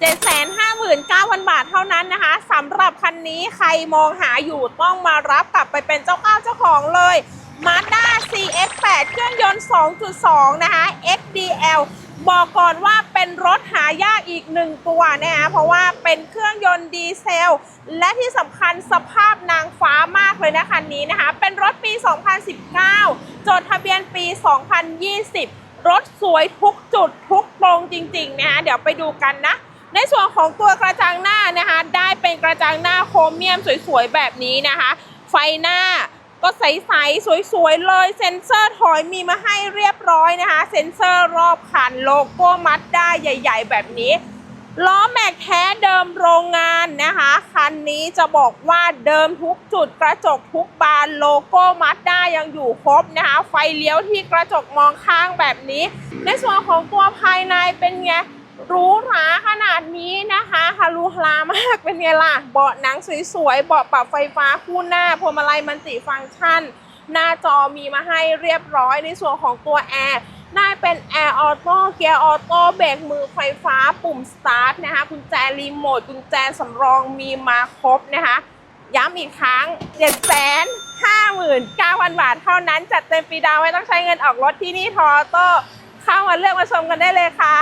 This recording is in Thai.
759,000 บาทเท่านั้นนะคะสำหรับคันนี้ใครมองหาอยู่ต้องมารับกลับไปเป็นเจ้าก้าวเจ้าของเลย Mazda CX-8 เครื่องยนต์ 2.2 นะคะ XDL บอกก่อนว่าเป็นรถหายากอีกหนึ่งตัวนะคะเพราะว่าเป็นเครื่องยนต์ดีเซล และที่สำคัญสภาพนางฟ้ามากเลยนะคันนี้นะคะ เป็นรถปี 2019 จดทะเบียนปี 2020 รถสวยทุกจุดทุกตรงจริงๆนะคะเดี๋ยวไปดูกันนะ ในส่วนของตัวกระจังหน้านะคะ ได้เป็นกระจังหน้าโครเมียมสวยๆแบบนี้นะคะ ไฟหน้าก็ใสๆสวยๆเลยเซ็นเซอร์ถอยมีมาให้เรียบร้อยนะคะ เซ็นเซอร์รอบคันโลโก้มัดได้ใหญ่ ๆ แบบนี้ล้อแม็กแท้เดิมโรงงานนะคะ คันนี้จะบอกว่าเดิมทุกจุดกระจกทุกบานโลโก้มัดได้ยังอยู่ครบนะคะ ไฟเลี้ยวที่กระจกมองข้างแบบนี้ ในส่วนของตัวภายในเป็นไงหรูหราขน นะคะฮารูฮรามากเป็นไงล่ะ เบาะหนังสวยๆ เบาะปรับไฟฟ้าคู่หน้าพวงมาลัยมันติฟังก์ชัน หน้าจอมีมาให้เรียบร้อยในส่วนของตัวแอร์ได้เป็นแอร์ออโต้เกียร์ออโต้เบรกมือไฟฟ้าปุ่มสตาร์ทนะคะกุญแจรีโมทกุญแจสำรองมีมาครบนะคะย้ำอีกครั้ง 7 5 9 0 0 0 บาทเท่านั้น จัดเต็มฟรีดาวไม่ต้องใช้เงินออกรถที่นี่ทอโต้เข้ามาเลือกมาชมกันได้เลยค่ะ